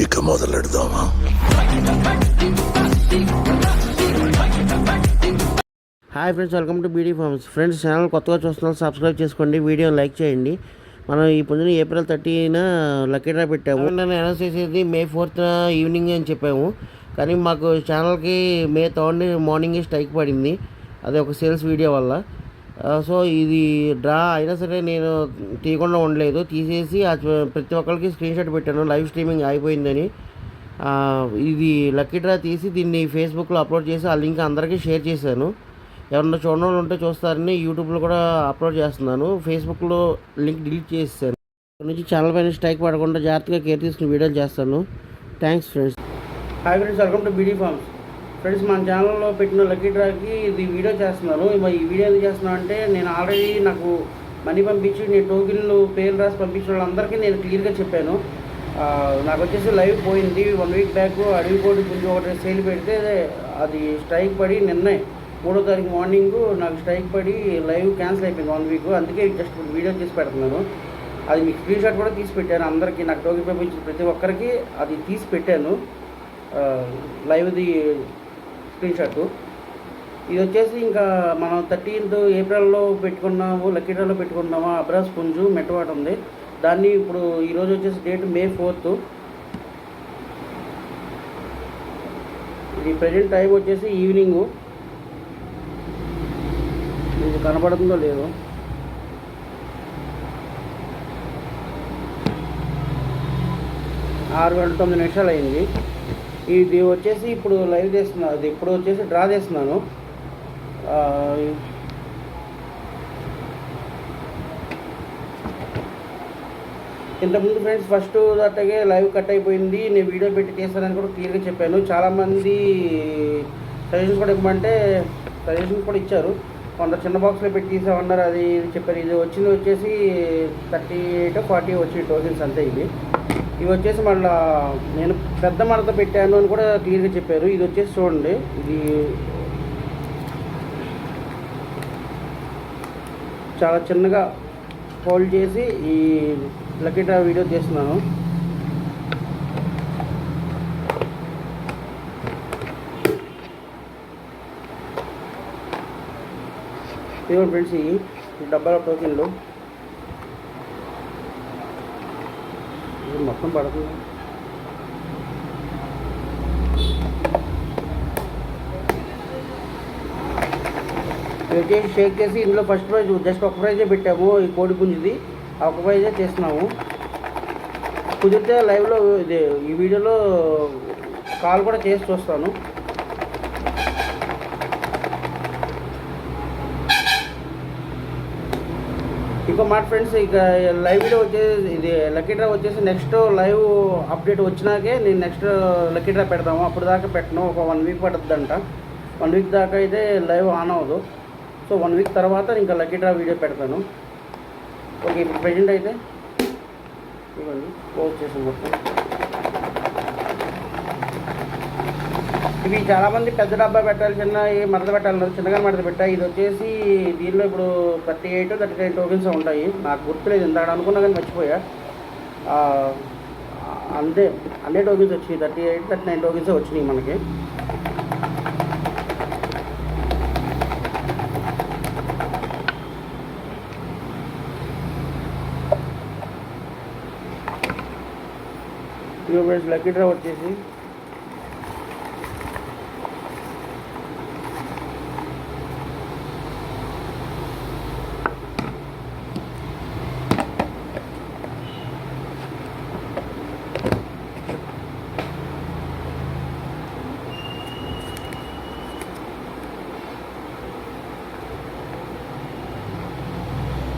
ఇక మొదలెడదామా? Hi friends welcome to BD farms friends channel కొత్తగా చూస్తున్నారు సబ్స్క్రైబ్ చేసుకోండి వీడియో లైక్ చేయండి. మనం ఈ పొద్దున ఏప్రిల్ థర్టీన లక్కీ డ్రా పెట్టాము. నన్ను అనౌన్స్ చేసేది మే ఫోర్త్ ఈవినింగ్ అని చెప్పాము. కానీ మాకు ఛానల్కి మే థర్డ్ మార్నింగ్ స్ట్రైక్ పడింది. అది ఒక సేల్స్ వీడియో వల్ల. సో ఇది డ్రా అయినా సరే నేను తీయకుండా ఉండలేదు. తీసేసి ప్రతి ఒక్కరికి స్క్రీన్ షాట్ పెట్టాను. లైవ్ స్ట్రీమింగ్ అయిపోయిందని. ఇది లక్కీ డ్రా తీసి దీన్ని ఫేస్బుక్లో అప్లోడ్ చేసి ఆ లింక్ అందరికీ షేర్ చేశాను. ఎవరన్నా చూడడం ఉంటే చూస్తారని యూట్యూబ్లో కూడా అప్లోడ్ చేస్తున్నాను. ఫేస్బుక్లో లింక్ డిలీట్ చేసేసాను. ఇక్కడ నుంచి ఛానల్ పైన స్ట్రైక్ పడకుండా జాగ్రత్తగా కేర్ తీసుకుని వీడియోలు చేస్తాను. Thanks friends hi friends welcome to BD farms friends మన ఛానల్లో పెట్టిన లక్కీ డ్రాకి ఇది వీడియో చేస్తున్నాను ఈ వీడియో ఎందుకు చేస్తున్నాను అంటే నేను ఆల్రెడీ నాకు మనీ పంపించి నేను టోకెన్లు పేర్లు రాసి పంపించిన వాళ్ళందరికీ నేను క్లియర్గా చెప్పాను. నాకు వచ్చేసి లైవ్ పోయింది. వన్ వీక్ బ్యాక్ అడవి కోడి గురించి ఒకటి సేల్ పెడితే అది స్ట్రైక్ పడి నిన్నే మూడో తారీఖు మార్నింగ్ నాకు స్ట్రైక్ పడి లైవ్ క్యాన్సిల్ అయిపోయింది వన్ వీక్. అందుకే జస్ట్ వీడియో తీసి పెడుతున్నాను. అది మీకు స్క్రీన్ షాట్ కూడా తీసి పెట్టాను. అందరికీ నాకు టోకెన్ పంపించిన ప్రతి ఒక్కరికి అది తీసి పెట్టాను. లైవ్ది స్క్రీన్ షాట్ ఇది వచ్చేసి ఇంకా మనం థర్టీన్త్ ఏప్రిల్లో పెట్టుకున్నాము లక్కీ డ్రాలో పెట్టుకున్నాము అబ్రాస్ పుంజు మెట్టవాట ఉంది. దాన్ని ఇప్పుడు ఈరోజు వచ్చేసి డేట్ మే ఫోర్త్. ఇది ప్రజెంట్ టైం వచ్చేసి ఈవినింగు. ఇది కనబడుతుందో లేదో. ఆరు గంటల తొమ్మిది నిమిషాలు అయింది. ఇది వచ్చేసి ఇప్పుడు లైవ్ చేస్తున్నా అది ఇప్పుడు వచ్చేసి డ్రా చేస్తున్నాను. ఇంతకుముందు ఫ్రెండ్స్ ఫస్ట్ దట్టగే లైవ్ కట్ అయిపోయింది నేను వీడియో పెట్టి తీస్తానని కూడా క్లియర్గా చెప్పాను. చాలామంది సజెషన్స్ కూడా ఇవ్వమంటే సజెషన్స్ కూడా ఇచ్చారు. కొంత చిన్న బాక్స్లో పెట్టి తీసామన్నారు అది ఇది చెప్పారు. ఇది వచ్చింది వచ్చేసి థర్టీ ఎయిట్ ఫార్టీ వచ్చి టోకెన్స్ అంతే ఇది. ఇవి వచ్చేసి మళ్ళా నేను పెద్ద మడత పెట్టాను అని కూడా క్లియర్గా చెప్పారు. ఇది వచ్చేసి చూడండి. ఇది చాలా చిన్నగా ఫోల్డ్ చేసి ఈ లక్కీ వీడియో చేస్తున్నాను ఇదిగో ఫ్రెండ్స్ ఈ డబ్బాల టోకెన్లు. మొత్తం పడుతుంది. పెట్టేసి షేక్ చేసి ఇందులో ఫస్ట్ ప్రైజ్ జస్ట్ ఒక ప్రైజే పెట్టాము ఈ కోడి పుంజిది. ఆ ఒక ప్రైజే చేస్తున్నాము. కుదిరితే లైవ్లో ఇది ఈ వీడియోలో కాల్ కూడా చేసి చూస్తాను. ఇంకో మాట ఫ్రెండ్స్ ఇక లైవ్ వీడియో వచ్చేసి ఇది లక్కీ డ్రా వచ్చేసి నెక్స్ట్ లైవ్ అప్డేట్ వచ్చినాకే నేను నెక్స్ట్ లక్కీ డ్రా పెడతాము. అప్పుడు దాకా పెట్టను. ఒక వన్ వీక్ పడుతుందంట. వన్ వీక్ దాకా అయితే లైవ్ ఆన్ అవ్వదు. సో వన్ వీక్ తర్వాత ఇంకా లక్కీ డ్రా వీడియో పెడతాను. ఓకే ఇప్పుడు ప్రజెంట్ అయితే. ఇవ్వండి క్లోజ్ చేసాం మొత్తం ఇవి చాలామంది పెద్ద డబ్బా పెట్టాలి చిన్న ఏ మడత పెట్టాలన్నారు చిన్నగా మడత పెట్టా. ఇది వచ్చేసి దీనిలో ఇప్పుడు thirty eight thirty nine tokens ఉంటాయి. నాకు గుర్తులేదు ఇంత అనుకున్నా కానీ మర్చిపోయా. అంతే అన్ని టోకెన్స్ వచ్చినాయి thirty eight thirty nine tokens వచ్చినాయి మనకి. ఇవ్వండి లక్కీ డ్రా వచ్చేసి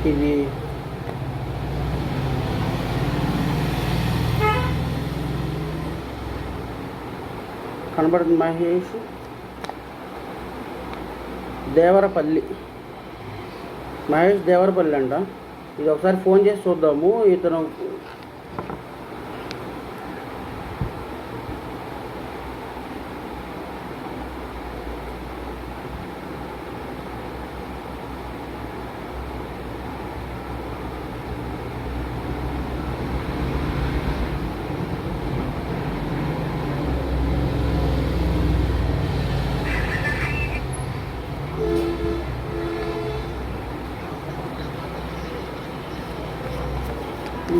ఇది కనబడుతుంది మహేష్. దేవరపల్లి. మహేష్ దేవరపల్లి అంట. ఇది ఒకసారి ఫోన్ చేసి చూద్దాము. ఇతను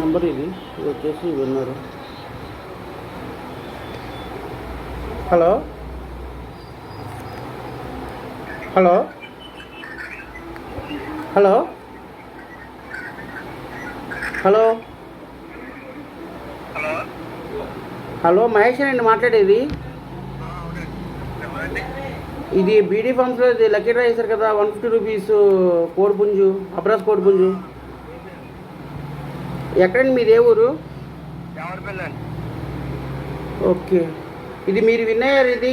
నెంబర్ ఇది. ఇది వచ్చేసి విన్నారు. Hello? Hello? Hello? Hello? Hello Mahesh అండి మాట్లాడేది. ఇది బీడీ ఫార్మ్స్లో ఇది లక్కీ డ్రా చేశారు కదా వన్ ఫిఫ్టీ రూపీస్ కోడి పుంజు అబ్రాస్ కోడి పుంజు. ఎక్కడండి మీది? ఏ ఊరు? ఓకే. ఇది మీరు విన్ అయ్యారు ఇది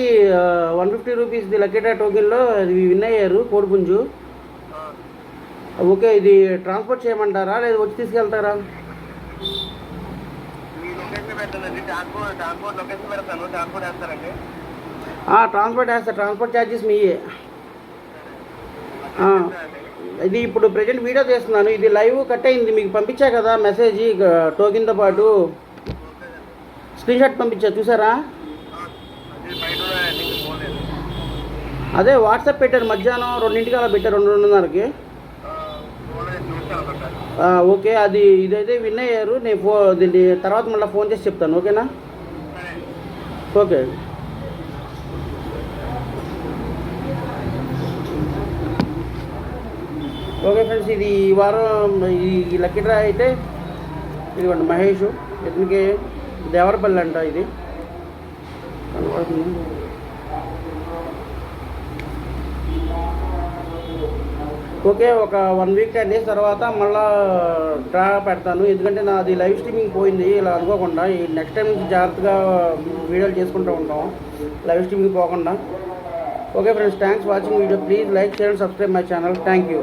వన్ ఫిఫ్టీ రూపీస్ ఇది లక్కీ డ్రా టోకెన్లో ఇది విన్ అయ్యారు కోడి పుంజు ఓకే ఇది ట్రాన్స్పోర్ట్ చేయమంటారా లేదా వచ్చి తీసుకెళ్తారా? ట్రాన్స్పోర్ట్ వేస్తా. ట్రాన్స్పోర్ట్ ఛార్జెస్ మీయే. ఇది ఇప్పుడు ప్రజెంట్ వీడియో తీస్తున్నాను. ఇది లైవ్ కట్ అయింది. మీకు పంపించా కదా మెసేజ్ ఇక టోకెన్తో పాటు. స్క్రీన్ షాట్ పంపించా చూసారా? అదే వాట్సాప్ పెట్టారు మధ్యాహ్నం రెండింటికి అలా పెట్టారు రెండు రెండున్నరకి. ఓకే అది ఇదైతే విన్ అయ్యారు. నేను ఫో దీన్ని తర్వాత మళ్ళీ ఫోన్ చేసి చెప్తాను ఓకేనా? ఓకే. ఓకే ఫ్రెండ్స్ ఇది ఈ వారం ఈ లక్కీ డ్రా అయితే ఇదిగోండి మహేష్ ఇతనికి దేవరపల్లి అంట ఇది. ఓకే ఒక వన్ వీక్ టెన్ డేస్ తర్వాత మళ్ళా డ్రా పెడతాను. ఎందుకంటే నాది లైవ్ స్ట్రీమింగ్ పోయింది ఇలా అనుకోకుండా ఈ నెక్స్ట్ టైం జాగ్రత్తగా వీడియోలు చేసుకుంటూ ఉంటాం. లైవ్ స్ట్రీమింగ్ పోకుండా. Okay friends thanks watching video please like share and subscribe my channel thank you